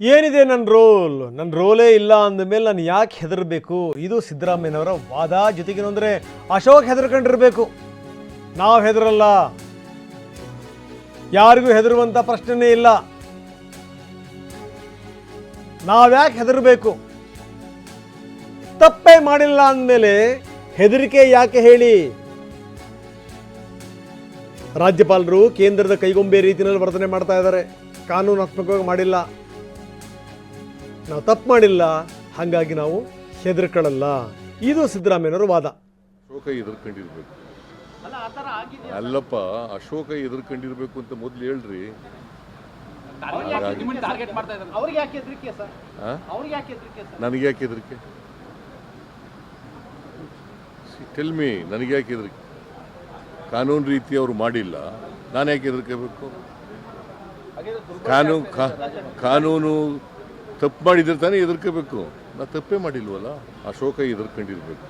ಏನಿದೆ ನನ್ನ ರೋಲ್? ನನ್ನ ರೋಲೇ ಇಲ್ಲ ಅಂದಮೇಲೆ ನಾನು ಯಾಕೆ ಹೆದರಬೇಕು? ಇದು ಸಿದ್ದರಾಮಯ್ಯನವರ ವಾದ. ಜೊತೆಗೇನು ಅಂದರೆ ಅಶೋಕ್ ಹೆದರ್ಕೊಂಡಿರಬೇಕು. ನಾವು ಹೆದರಲ್ಲ. ಯಾರಿಗೂ ಹೆದರುವಂಥ ಪ್ರಶ್ನೆನೇ ಇಲ್ಲ. ನಾವ್ಯಾಕೆ ಹೆದರಬೇಕು? ತಪ್ಪೇ ಮಾಡಿಲ್ಲ ಅಂದಮೇಲೆ ಹೆದರಿಕೆ ಯಾಕೆ ಹೇಳಿ? ರಾಜ್ಯಪಾಲರು ಕೇಂದ್ರದ ಕೈಗೊಂಬೆ ರೀತಿಯಲ್ಲಿ ವರ್ತನೆ ಮಾಡ್ತಾ ಇದ್ದಾರೆ. ಕಾನೂನಾತ್ಮಕವಾಗಿ ಮಾಡಿಲ್ಲ. ನಾವು ತಪ್ಪು ಮಾಡಿಲ್ಲ ಹಾಗಾಗಿ ನಾವು ಹೆದರ್ಕೊಳ್ಳಲ್ಲ. ಇದು ಸಿದ್ದರಾಮಯ್ಯನವರ ವಾದ. ಅಶೋಕ ಎದುರ್ಕೊಂಡಿರ್ಬೇಕು ಅಲ್ಲಪ್ಪ ಅಶೋಕ ಎದುರ್ಕೊಂಡಿರ್ಬೇಕು ಅಂತ ಮೊದ್ಲು ಹೇಳ್ರಿ. ನಿಮ್ಮನ್ನ ಟಾರ್ಗೆಟ್ ಮಾಡ್ತಾ ಇದ್ದಾರೆ? ಅವ್ರಿಗೆ ಯಾಕೆ ಹೆದರಿಕೆ ಸರ್? ಆ? ಅವ್ರಿಗೆ ಯಾಕೆ ಹೆದರಿಕೆ ಸರ್? ನನಗೆ ಯಾಕೆ ಹೆದರಿಕೆ? ಟೆಲ್ ಮೀ ನನಗೆ ಯಾಕೆ ಹೆದರಿಕೆ? ಕಾನೂನು ರೀತಿ ಅವರು ಮಾಡಿಲ್ಲ ನಾನು ಯಾಕೆ ಹೆದರ್ಕೋಬೇಕು? ಕಾನೂನು ಕಾ- ಕಾನೂನು ತಪ್ಪು ಮಾಡಿದ್ರೆ ತಾನೇ ಹೆದರ್ಕೋಬೇಕು. ನಾ ತಪ್ಪೇ ಮಾಡಿಲ್ವಲ್ಲ? ಅಶೋಕ ಎದುರ್ಕೊಂಡಿರ್ಬೇಕು